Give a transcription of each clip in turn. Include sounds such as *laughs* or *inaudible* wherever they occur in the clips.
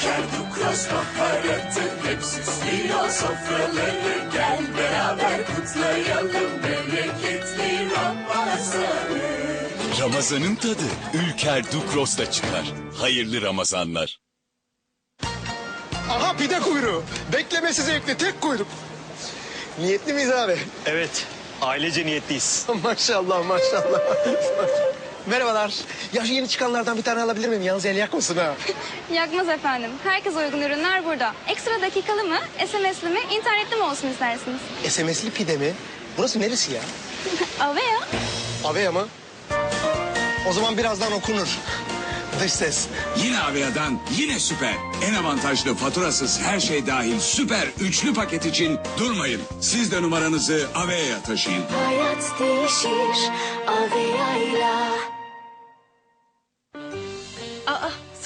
Ülker Dukros baharatın hepsi sofraları Gel beraber kutlayalım bereketli Ramazan'ı Ramazanın tadı Ülker Dukros'ta çıkar. Hayırlı Ramazanlar. Aha pide kuyruğu. Beklemesi zevkli tek kuyruk. Niyetli miyiz abi? Evet, ailece niyetliyiz. *laughs* maşallah maşallah. Merhabalar. Ya şu yeni çıkanlardan bir tane alabilir miyim? Yalnız el yakmasın ha. *laughs* Yakmaz efendim. Herkes uygun ürünler burada. Ekstra dakikalı mı, SMS'li mi, internetli mi olsun istersiniz? SMS'li pide mi? Burası neresi ya? *laughs* Avea. Aveya mı? O zaman birazdan okunur. Dış ses. Yine Avea'dan yine süper. En avantajlı faturasız her şey dahil süper üçlü paket için durmayın. Siz de numaranızı Avea'ya taşıyın. Hayat değişir Avea'yla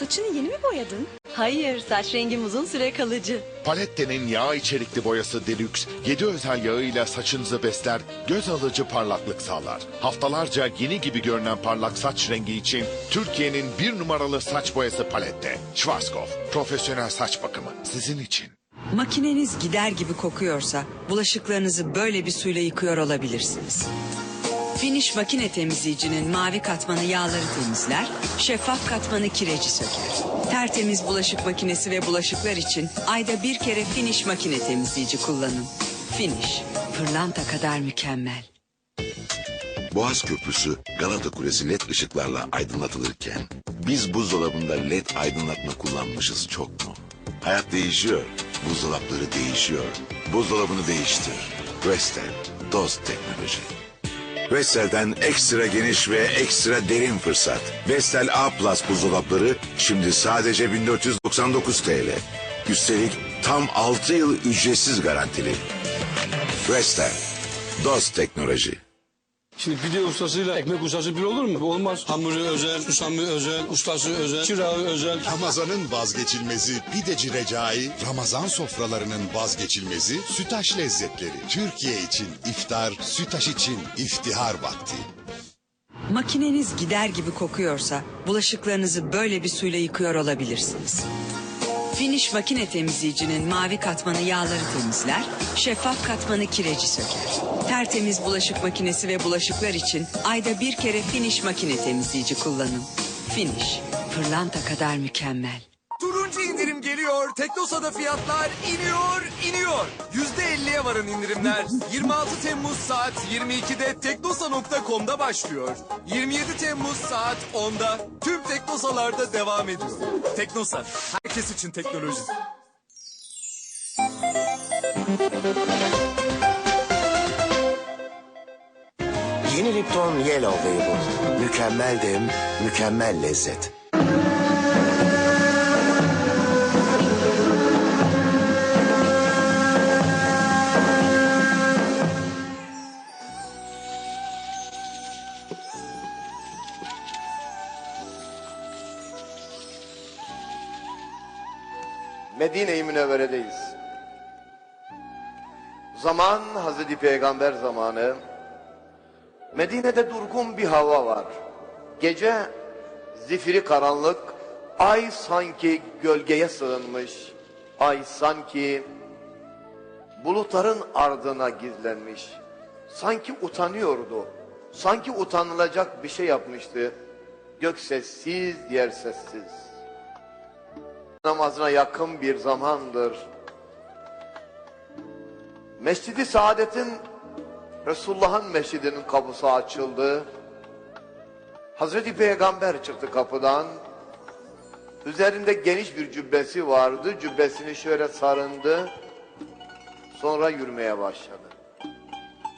saçını yeni mi boyadın? Hayır, saç rengim uzun süre kalıcı. Palette'nin yağ içerikli boyası Deluxe, 7 özel yağıyla saçınızı besler, göz alıcı parlaklık sağlar. Haftalarca yeni gibi görünen parlak saç rengi için Türkiye'nin bir numaralı saç boyası Palette. Schwarzkopf, profesyonel saç bakımı sizin için. Makineniz gider gibi kokuyorsa bulaşıklarınızı böyle bir suyla yıkıyor olabilirsiniz. Finish makine temizleyicinin mavi katmanı yağları temizler, şeffaf katmanı kireci söker. Tertemiz bulaşık makinesi ve bulaşıklar için ayda bir kere Finish makine temizleyici kullanın. Finish, pırlanta kadar mükemmel. Boğaz Köprüsü Galata Kulesi led ışıklarla aydınlatılırken biz buzdolabında led aydınlatma kullanmışız çok mu? Hayat değişiyor. Buzdolapları değişiyor. Buzdolabını değiştir. Vestel Dost Teknoloji. Vestel'den ekstra geniş ve ekstra derin fırsat. Vestel A Plus buzdolapları şimdi sadece 1499 TL. Üstelik tam 6 yıl ücretsiz garantili. Vestel Dost Teknoloji. Şimdi pide ustasıyla ekmek ustası bir olur mu? Olmaz. Hamuru özel, susamı özel, ustası özel, çırağı özel. Ramazan'ın vazgeçilmezi pideci Recai, Ramazan sofralarının vazgeçilmezi sütaş lezzetleri. Türkiye için iftar, sütaş için iftihar vakti. Makineniz gider gibi kokuyorsa bulaşıklarınızı böyle bir suyla yıkıyor olabilirsiniz. Finish makine temizleyicinin mavi katmanı yağları temizler, şeffaf katmanı kireci söker. Tertemiz bulaşık makinesi ve bulaşıklar için ayda bir kere Finish makine temizleyici kullanın. Finish, pırlanta kadar mükemmel. Turuncu geliyor. Teknosa'da fiyatlar iniyor, iniyor. %50'ye varın indirimler. 26 Temmuz saat 22'de teknosa.com'da başlıyor. 27 Temmuz saat 10'da tüm Teknosalarda devam ediyor. Teknosa, herkes için teknoloji. Yeni Lipton Yellow Label. Mükemmel dem, mükemmel lezzet. Medine-i Münevvere'deyiz. Zaman Hazreti Peygamber zamanı. Medine'de durgun bir hava var. Gece zifiri karanlık, ay sanki gölgeye sığınmış. Ay sanki bulutların ardına gizlenmiş. Sanki utanıyordu. Sanki utanılacak bir şey yapmıştı. Gök sessiz, yer sessiz namazına yakın bir zamandır. Mescidi Saadet'in Resulullah'ın mescidinin kapısı açıldı. Hazreti Peygamber çıktı kapıdan. Üzerinde geniş bir cübbesi vardı. Cübbesini şöyle sarındı. Sonra yürümeye başladı.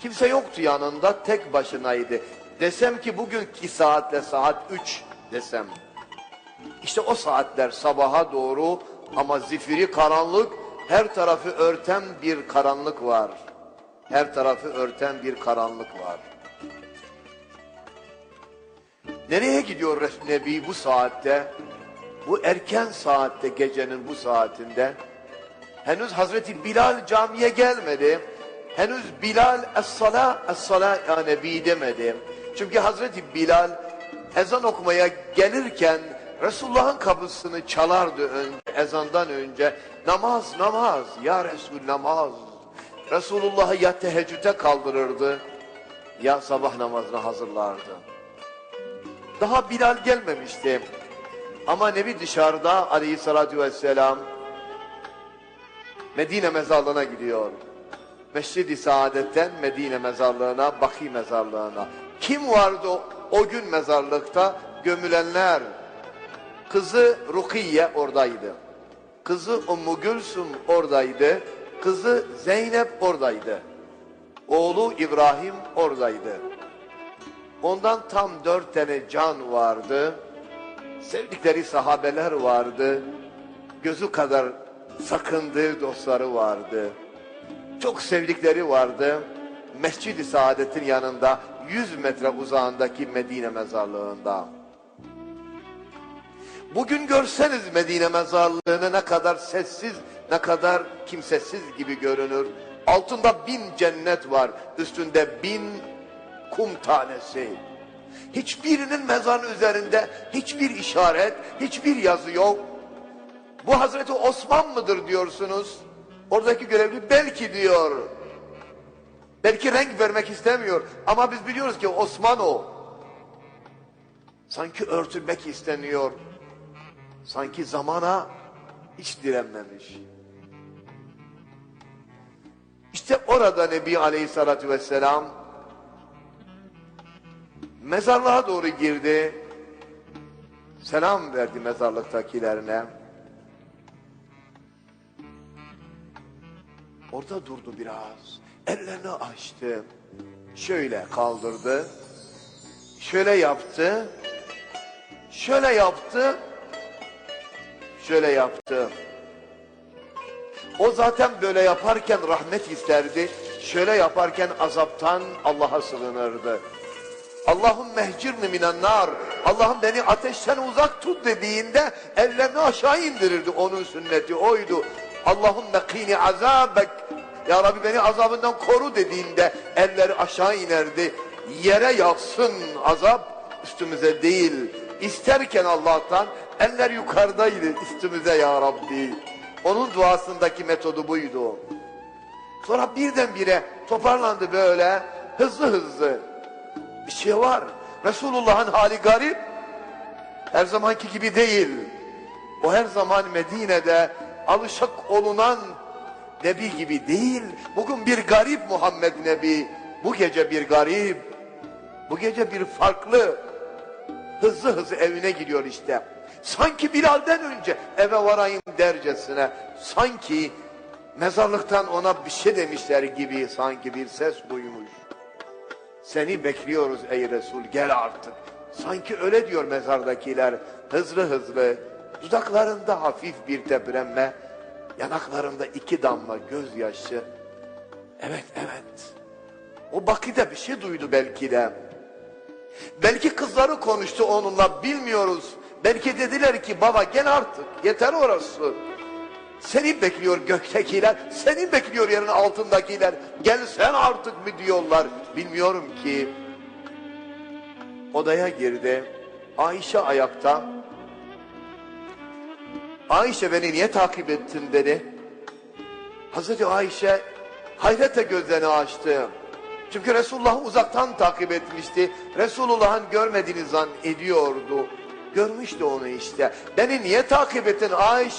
Kimse yoktu yanında. Tek başınaydı. Desem ki bugünkü saatle saat 3 desem. İşte o saatler sabaha doğru ama zifiri karanlık, her tarafı örten bir karanlık var. Her tarafı örten bir karanlık var. Nereye gidiyor Nebi bu saatte? Bu erken saatte gecenin bu saatinde. Henüz Hazreti Bilal camiye gelmedi. Henüz Bilal es-sala es-sala ya Nebi demedi. Çünkü Hazreti Bilal ezan okumaya gelirken Resulullah'ın kapısını çalardı önce, ezandan önce. Namaz, namaz, ya Resul namaz. Resulullah'ı ya teheccüde kaldırırdı, ya sabah namazına hazırlardı. Daha Bilal gelmemişti. Ama Nebi dışarıda aleyhissalatü vesselam Medine mezarlığına gidiyor. Mescid-i Saadet'ten Medine mezarlığına, Baki mezarlığına. Kim vardı o, o gün mezarlıkta? Gömülenler. Kızı Rukiye oradaydı. Kızı Ummu Gülsüm oradaydı. Kızı Zeynep oradaydı. Oğlu İbrahim oradaydı. Ondan tam dört tane can vardı. Sevdikleri sahabeler vardı. Gözü kadar sakındığı dostları vardı. Çok sevdikleri vardı. Mescid-i Saadet'in yanında 100 metre uzağındaki Medine mezarlığında. Bugün görseniz Medine mezarlığını ne kadar sessiz, ne kadar kimsesiz gibi görünür. Altında bin cennet var, üstünde bin kum tanesi. Hiçbirinin mezarın üzerinde hiçbir işaret, hiçbir yazı yok. Bu Hazreti Osman mıdır diyorsunuz? Oradaki görevli belki diyor. Belki renk vermek istemiyor. Ama biz biliyoruz ki Osman o. Sanki örtülmek isteniyor. Sanki zamana hiç direnmemiş. İşte orada Nebi Aleyhisselatü Vesselam mezarlığa doğru girdi. Selam verdi mezarlıktakilerine. Orada durdu biraz. Ellerini açtı. Şöyle kaldırdı. Şöyle yaptı. Şöyle yaptı. Şöyle yaptı. O zaten böyle yaparken rahmet isterdi. Şöyle yaparken azaptan Allah'a sığınırdı. Allah'ım mehcirni minen nar. Allah'ım beni ateşten uzak tut dediğinde ellerini aşağı indirirdi. Onun sünneti oydu. Allah'ım nekini azabek. Ya Rabbi beni azabından koru dediğinde elleri aşağı inerdi. Yere yatsın azap üstümüze değil. İsterken Allah'tan eller yukarıdaydı üstümüze ya Rabbi. Onun duasındaki metodu buydu. Sonra birdenbire toparlandı böyle hızlı hızlı. Bir şey var. Resulullah'ın hali garip. Her zamanki gibi değil. O her zaman Medine'de alışık olunan Nebi gibi değil. Bugün bir garip Muhammed Nebi. Bu gece bir garip. Bu gece bir farklı. Hızlı hızlı evine gidiyor işte. Sanki Bilal'den önce eve varayım dercesine. Sanki mezarlıktan ona bir şey demişler gibi sanki bir ses duymuş. Seni bekliyoruz ey Resul gel artık. Sanki öyle diyor mezardakiler hızlı hızlı. Dudaklarında hafif bir teprenme. Yanaklarında iki damla gözyaşı. Evet evet. O Bakı'da bir şey duydu belki de. Belki kızları konuştu onunla bilmiyoruz. Belki dediler ki baba gel artık yeter orası. Seni bekliyor göktekiler, seni bekliyor yerin altındakiler. Gel sen artık mı diyorlar. Bilmiyorum ki. Odaya girdi. Ayşe ayakta. Ayşe beni niye takip ettin dedi. Hazreti Ayşe hayretle gözlerini açtı. Çünkü Resulullah'ı uzaktan takip etmişti. Resulullah'ın görmediğini zannediyordu. Görmüştü onu işte. Beni niye takip ettin Ayşe?